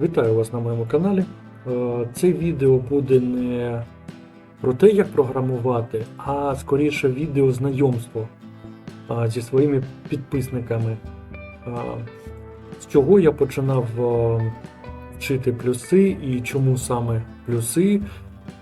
Вітаю вас на моєму каналі. Е, Це відео буде не про те, як програмувати, а скоріше відео знайомство зі своїми підписниками. Е, З чого я починав е, вчити плюси і чому саме плюси,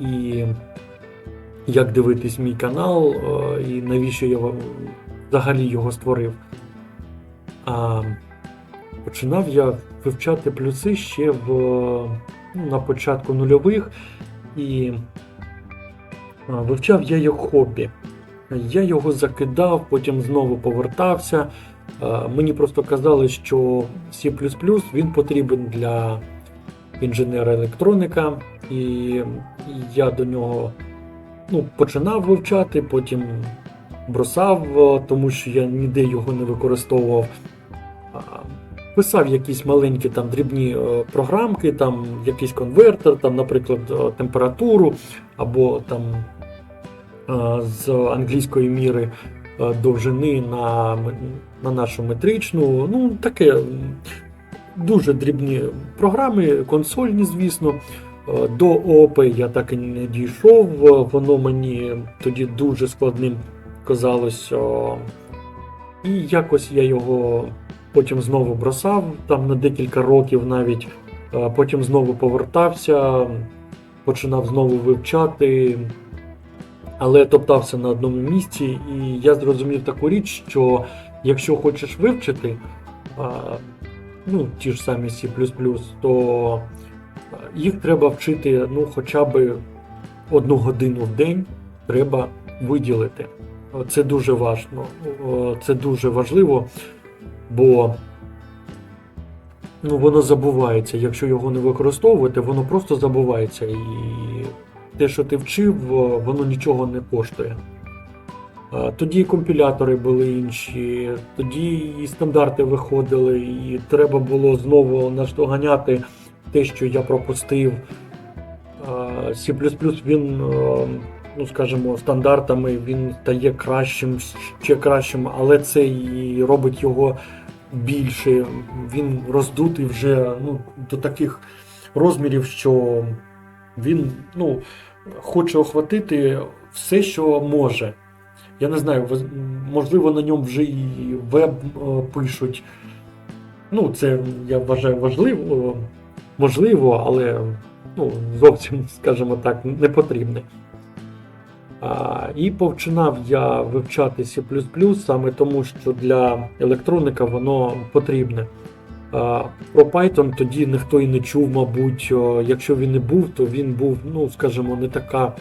і як дивитись мій канал, і навіщо я взагалі його створив. Починав я вивчати плюси ще в, ну, на початку нульових, і вивчав я як хобі. Я його закидав, потім знову повертався. Мені просто казали, що C він потрібен для інженера електроніка, і я до нього ну, починав вивчати, потім бросав, тому що я ніде його не використовував. Писав якісь маленькі там дрібні е, програмки, там якийсь конвертер, там, наприклад, е, температуру, або там е, з англійської міри довжини на, на нашу метричну. Ну, таке дуже дрібні програми, консольні, звісно. До ООП я так і не дійшов, воно мені тоді дуже складним казалось. І якось я його потім знову бросав там на декілька років навіть, е, потім знову повертався, починав знову вивчати, але топтався на одному місці, і я зрозумів таку річ, що якщо хочеш вивчити, е, ну, ті ж самі C, то е, їх треба вчити ну, хоча б одну годину в день треба виділити. Це дуже важливо. Це дуже важливо, бо ну, воно забувається. Якщо його не використовувати, воно просто забувається. І те, що ти вчив, воно нічого не коштує. Тоді і компілятори були інші, тоді і стандарти виходили, і треба було знову наштоганяти те, що я пропустив. C він, е, ну скажімо, стандартами він стає кращим, ще кращим, але це і робить його більше. Він роздутий вже ну, до таких розмірів, що він ну, хоче охватити все, що може. Я не знаю, можливо, на ньому вже і веб е, пишуть. Ну, це я вважаю важливо, можливо, але ну, зовсім, скажімо так, не потрібне. І починав я вивчати C саме тому, що для електроніка воно потрібне. Про Python тоді ніхто і не чув, мабуть. Якщо він і був, то він був, ну, скажімо, не така,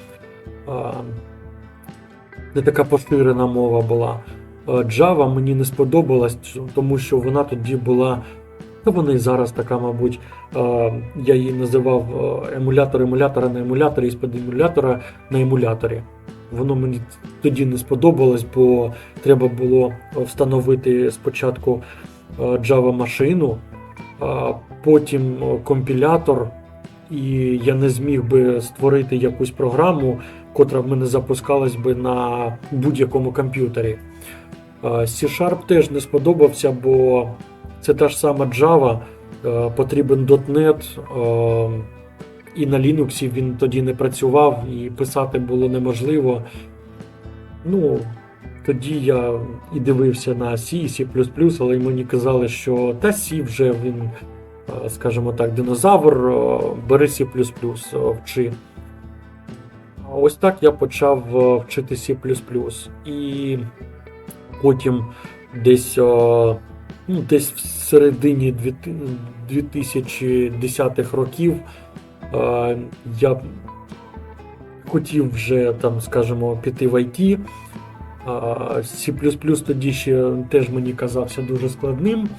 не така поширена мова була. Java мені не сподобалась, тому що вона тоді була. Та вона і зараз така, мабуть, я її називав е, емулятор емулятора на емуляторі і з-під емулятора на емуляторі. Воно мені тоді не сподобалось, бо треба було встановити спочатку е, Java машину, потім е, компілятор, і я не зміг би створити якусь програму, котра в мене запускалась би на будь-якому комп'ютері. Е, C-Sharp теж не сподобався, бо це та ж сама Java, е, потрібен .NET, е, і на Linux він тоді не працював, і писати було неможливо. Ну, тоді я і дивився на C, C, але мені казали, що та C вже він, е, скажімо так, динозавр, е, бери C вчи. Ось так я почав е, вчити C. І потім десь, ну, десь в середині 2010-х років я хотів вже там, скажімо, піти в IT. C тоді ще теж мені казався дуже складним.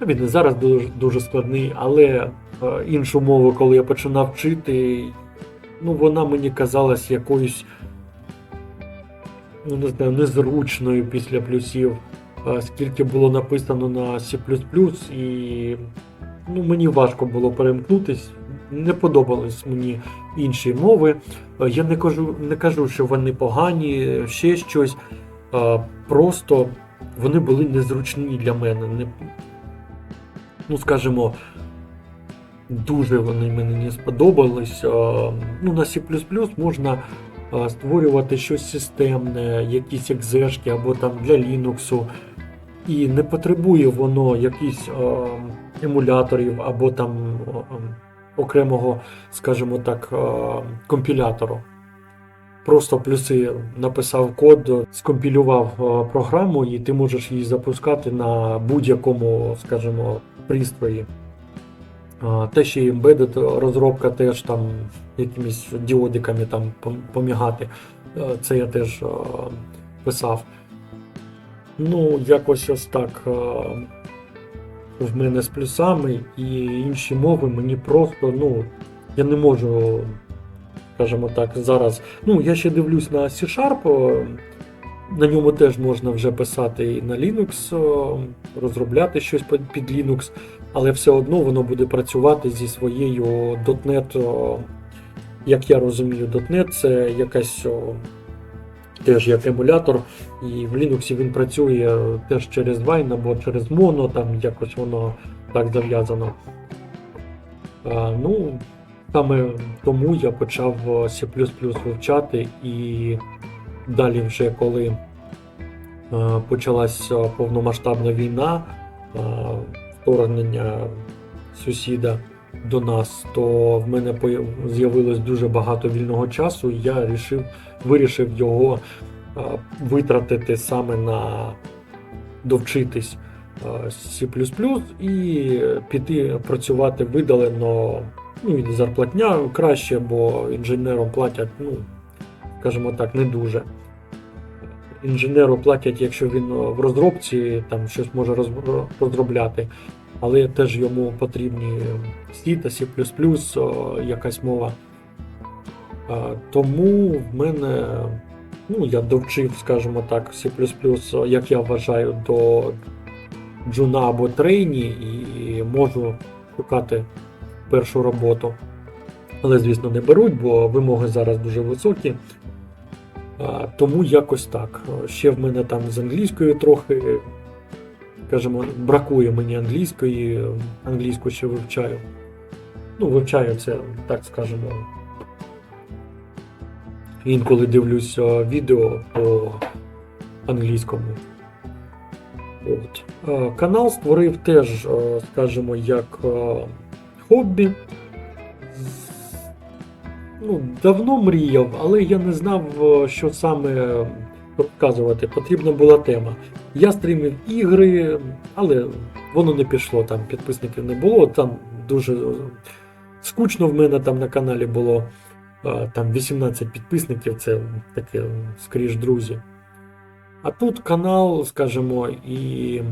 Ну, Він і зараз дуже, дуже складний, але іншу мову, коли я починав вчити, ну, вона мені казалась якоюсь ну, не знаю, незручною після плюсів, скільки було написано на C і ну, мені важко було перемкнутись. Не подобались мені інші мови. Е, Я не кажу, не кажу, що вони погані, ще щось. Е, Просто вони були незручні для мене. Не, ну, скажімо, дуже вони мені не сподобались. Е, Ну, на C можна створювати щось системне, якісь екзешки або там для Linux. І не потребує воно якісь е, емуляторів або там е, окремого, скажімо так, е, компілятору. Просто плюси написав код, скомпілював е, програму, і ти можеш її запускати на будь-якому, скажімо, пристрої. А, Те, що і embedded розробка теж там якимись діодиками там помігати. Е, Це я теж е, писав. Ну, якось ось так. В мене з плюсами і інші мови мені просто, ну, я не можу, скажімо так, зараз. Ну, я ще дивлюсь на C-Sharp, на ньому теж можна вже писати і на Linux, розробляти щось під Linux, але все одно воно буде працювати зі своєю .NET, як я розумію, .NET це якась теж як емулятор, і в Linux він працює теж через Wine або через Mono, там якось воно так зав'язано. Ну, саме тому я почав C вивчати і далі, вже коли почалась повномасштабна війна, вторгнення сусіда до нас, то в мене з'явилось дуже багато вільного часу, і я рішив, вирішив його витратити саме на довчитись C++ і піти працювати видалено. Ну і зарплатня краще, бо інженерам платять, ну, скажімо так, не дуже. Інженеру платять, якщо він в розробці там щось може розробляти, але теж йому потрібні C та C++, якась мова. Тому в мене, ну, я довчив, скажімо так, C++, як я вважаю, до джуна або трейні і можу шукати першу роботу. Але, звісно, не беруть, бо вимоги зараз дуже високі. Тому якось так. Ще в мене там з англійською трохи, скажімо, бракує мені англійської, англійську ще вивчаю. Ну, вивчаю це, так скажемо. Інколи дивлюсь відео по англійському. От. Канал створив теж, скажімо, як хобі. Ну, давно мріяв, але я не знав, е, що саме розказувати. Потрібна була тема. Я стрімив ігри, але воно не пішло, там підписників не було. Там дуже скучно в мене там на каналі було. Там 18 підписників, це таке, скоріш, друзі. А тут канал, скажімо, і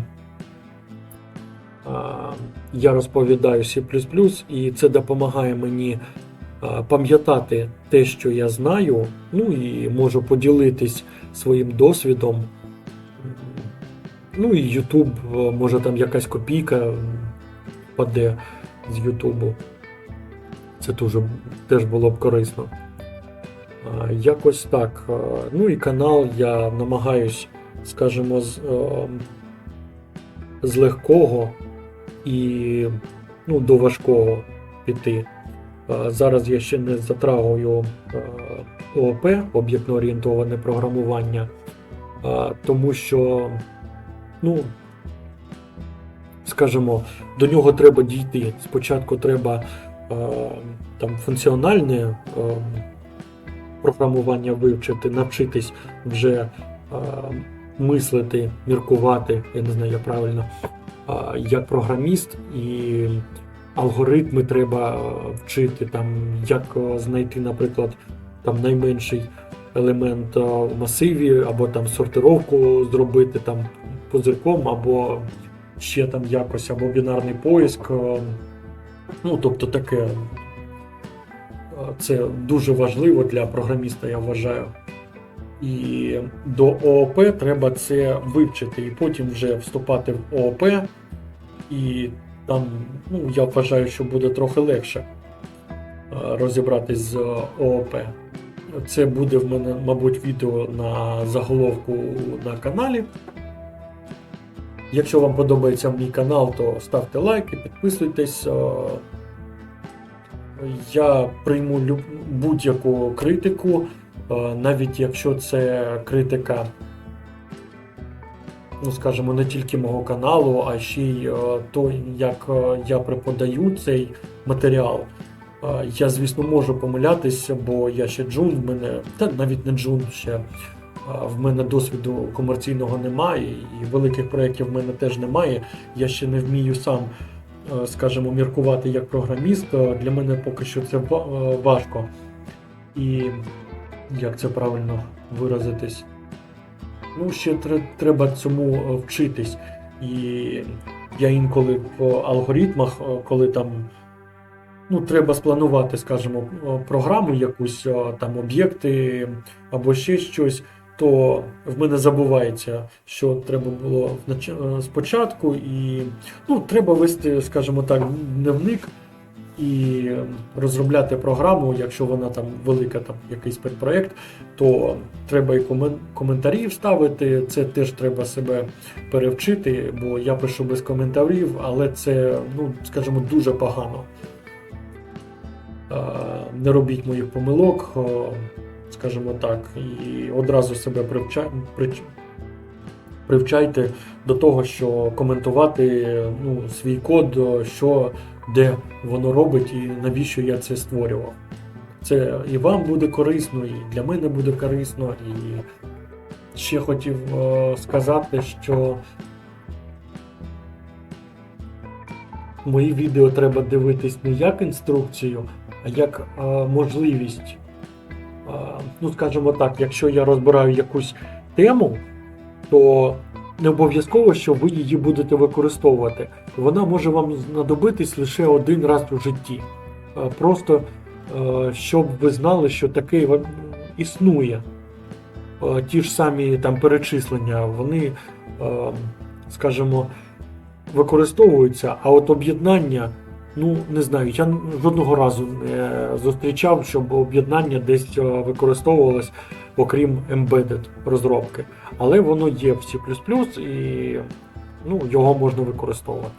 а, я розповідаю C++, і це допомагає мені пам'ятати те, що я знаю, ну і можу поділитись своїм досвідом. Ну і YouTube, е, може там якась копійка паде з Ютубу. Це дуже, теж було б корисно. Якось так. Ну і канал я намагаюсь, скажімо, з, е, з легкого і ну, до важкого піти. Зараз я ще не затрагую ООП, об'єктно орієнтоване програмування, тому що, ну, скажімо, до нього треба дійти. Спочатку треба там функціональне програмування вивчити, навчитись вже мислити, міркувати, я не знаю, як правильно, як програміст, і алгоритми треба е, вчити, там, як е, знайти, наприклад, там найменший елемент е, в масиві, або там сортировку зробити там позирком, або ще там якось, або бінарний поиск. Ну, тобто таке. Це дуже важливо для програміста, я вважаю. І до ООП треба це вивчити, і потім вже вступати в ООП, і там, ну, я вважаю, що буде трохи легше е, розібратись з ООП. Це буде в мене, мабуть, відео на заголовку на каналі. Якщо вам подобається мій канал, то ставте лайки, підписуйтесь. е, Я прийму будь-яку критику, е, навіть якщо це критика, ну скажімо, не тільки мого каналу, а ще й е, то, як е, я преподаю цей матеріал. Е, Я, звісно, можу помилятися, бо я ще джун, в мене, та навіть не джун ще. В мене досвіду комерційного немає, і великих проєктів в мене теж немає. Я ще не вмію сам, скажімо, міркувати як програміст. Для мене поки що це важко. І як це правильно виразитись? Ну, ще треба цьому е, вчитись. І я інколи в алгоритмах, е, коли там ну, треба спланувати, скажімо, е, програму якусь, там об'єкти або ще щось, то в мене забувається, що треба було спочатку, і ну, треба вести, скажімо так, дневник і розробляти програму, якщо вона там велика, там якийсь підпроект, то треба і коментарі вставити. Це теж треба себе перевчити, бо я пишу без коментарів, але це, ну, скажімо, дуже погано. Не робіть моїх помилок, скажімо так, і одразу себе привча... привчайте до того, що коментувати ну, свій код, що де воно робить і навіщо я це створював. Це і вам буде корисно, і для мене буде корисно. І ще хотів е, сказати, що мої відео треба дивитись не як інструкцію, а як е, можливість. Е, ну, скажімо так, якщо я розбираю якусь тему, то не обов'язково, що ви її будете використовувати. Вона може вам знадобитись лише один раз у житті. Е, Просто е, щоб ви знали, що таке існує. Е, Ті ж самі там перечислення, вони, скажімо, використовуються, а от об'єднання, ну не знаю, я жодного разу не зустрічав, щоб об'єднання десь е, використовувалось, окрім embedded розробки. Але воно є в C++ і ну, його можна використовувати.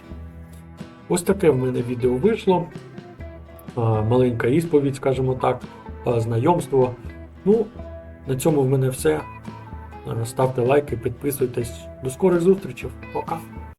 Ось таке в мене відео вийшло. Е, Маленька ісповідь, скажімо так, е, знайомство. Ну, на цьому в мене все. Ставте лайки, підписуйтесь. До скорих зустрічей. Пока.